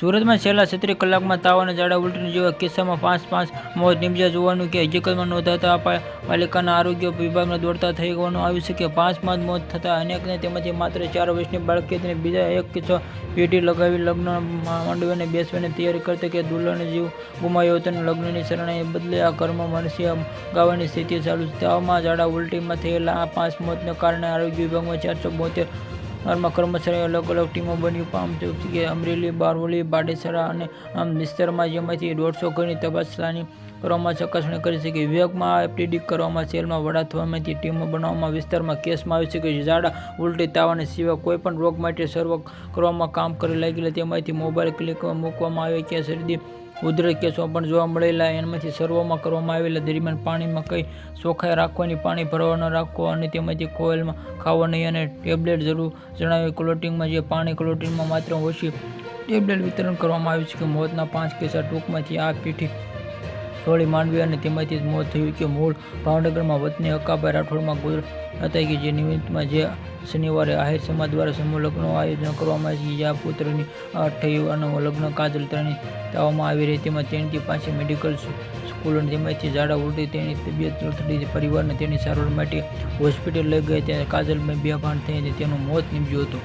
સુરતમાં છેલ્લા છત્રીસ કલાકમાં તાવ અને ઝાડા ઉલટીના જેવા કિસ્સામાં પાંચ પાંચ મોત નિપજ્યા જોવાનું કે હકીકતમાં નોંધાતા પાલિકાના આરોગ્ય વિભાગને દોડતા થઈ હોવાનું આવ્યું છે કે પાંચ પાંચ મોત થતા અનેકને તેમાંથી માત્ર ચાર વર્ષની બાળકી અને બીજા એક કિસ્સો પેઢી લગાવી લગ્ન માંડવીને બેસવાની તૈયારી કરતા કે દુલ્હને જીવ ગુમાયો હતો લગ્નની શરણે બદલે આ કર્મ મનસી ગાવાની સ્થિતિ ચાલુ છે. તાવમાં ઝાડા ઉલટીમાં થયેલા આ પાંચ મોતને કારણે આરોગ્ય વિભાગમાં ચારસો બોતેર માં કર્મચારીઓ અલગ અલગ ટીમો બની પામતી કે અમરેલી, બારવલી, બાડેસરા અને વિસ્તારમાં જેમાંથી દોઢસો ઘરની તપાસણી કરવામાં ચકાસણી કરી છે કે વિભાગમાં આ પ્રિડિક્ટ કરવામાં સેલમાં વડા થવામાંથી ટીમો બનાવવામાં વિસ્તારમાં કેસમાં આવે છે કે ઝાડા, ઉલટી તાવ અને સિવાય કોઈ પણ રોગ માટે સર્વ કરવામાં કામ કરી લાગેલા તેમાંથી મોબાઈલ ક્લિક મૂકવામાં આવે કે શરદી, ઉધરસ કેસો પણ જોવા મળેલા એમાંથી સર્વમાં કરવામાં આવેલા દરમિયાન પાણીમાં કંઈ ચોખ્ખાઈ રાખવાની, પાણી ભરવા ન રાખવો અને તેમાંથી કોયલમાં ખાવો નહીં અને ટેબ્લેટ જરૂર જણાવી ક્લોટિંગમાં જે પાણી ક્લોટિંગમાં માત્ર ઓછી ટેબ્લેટ વિતરણ કરવામાં આવ્યું છે કે મોતના પાંચ કેસા ટૂંકમાંથી આ પીઠી સોળી માંડવી અને તેમાંથી જ મોત થયું કે મૂળ ભાવનગરમાં વતની અકાભાઈ રાઠોડમાં ગુજર હતા કે જે નિમિત્તમાં જે શનિવારે આહિર સમાજ દ્વારા સમૂહ લગ્નનું આયોજન કરવામાં આવ્યું જ્યાં પુત્રની અઠ્ઠાયું લગ્ન કાજલ તેની તાવામાં આવી રહી, તેમાં તેણીથી પાછી મેડિકલ સ્કૂલ અને તેમાંથી ઝાડા ઉલટી તેની તબિયત લથડી પરિવારને તેની સારવાર માટે હોસ્પિટલ લઈ ગયા, ત્યારે કાજલમાં બે ભાન થઈ તેનું મોત નીપજ્યું હતું.